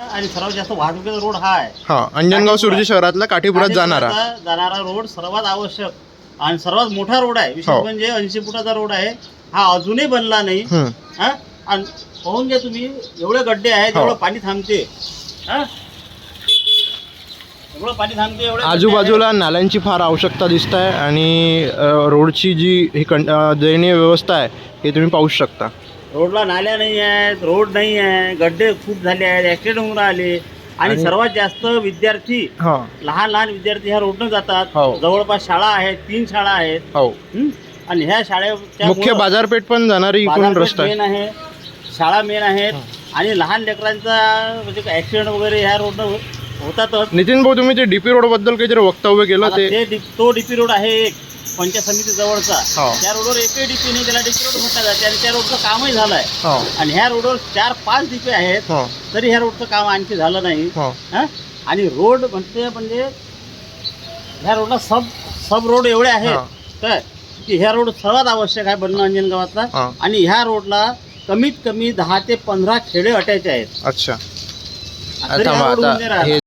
आणि सर्वात जास्त वाहतुकीचा रोड हा आहे. हा अंजनगाव सुरजी शहरातला काठीपुरात जाणारा. जाणारा रोड सर्वात आवश्यक आणि सर्वात मोठा रोड आहे. विशेष हो. म्हणजे ऐंशी फुटाचा रोड आहे. हा अजूनही बनला नाही. हम्म. हा? आणि पाहून घ्या तुम्ही एवढे गड्डे आहेत हो. एवढं पाणी थांबते. हा? एवढं पाणी थांबते एवढे गड्डे आजूबाजूला नाल्यांची फार आवश्यकता दिसत आहे आणि अ, रोडची जी ही कं अ, दयनीय व्यवस्था आहे हे तुम्ही पाहू शकता. रोडला नाल्या नाही आहेत रोड नाही आहे गड्डे खूप झाले आहेत ऍक्सिडेंट होऊन राहिले. आणि आणि- सर्वात जास्त विद्यार्थी हा. लहान लहान विद्यार्थी ह्या रोडनं जातात. हो. जवळपास शाळा आहेत तीन शाळा आहेत. हो. हं? आणि ह्या शाळेच्या मुख्य बाजारपेठ पण जाणारी इकडून रस्ता आहे. मेन आहे शाळा मेन आहेत. आणि लहान लेकरांचा म्हणजे ऍक्सिडेंट वगैरे ह्या रोडनं होतातच. नितीन भाऊ तुम्ही ते डीपी रोडबद्दल काहीतरी वक्तव्य केलं आता ते? ते डि- तो डीपी रोड आहे एक. पंचायत समिती जवळचा हो. त्या रोडवर एकही डीपी नाही त्याला डीपी रोड म्हटलं जाते आणि त्या रोडचं कामही झालंय. हो. आणि ह्या रोडवर चार पाच डीपी आहेत हो. तरी ह्या रोडचं काम आणखी झालं नाही. हो. हं? आणि रोड म्हणते म्हणजे ह्या रोडला सब सब रोड एवढे आहेत. काय? की ह्या रोड सर्वात आवश्यक आहे बनणं अंजनगावातला हा. आणि ह्या रोडला कमीत कमी दहा ते पंधरा खेडे अटॅच आहेत. अच्छा. तरी हा थांबा रोड आता होऊन नाही राहिला. हे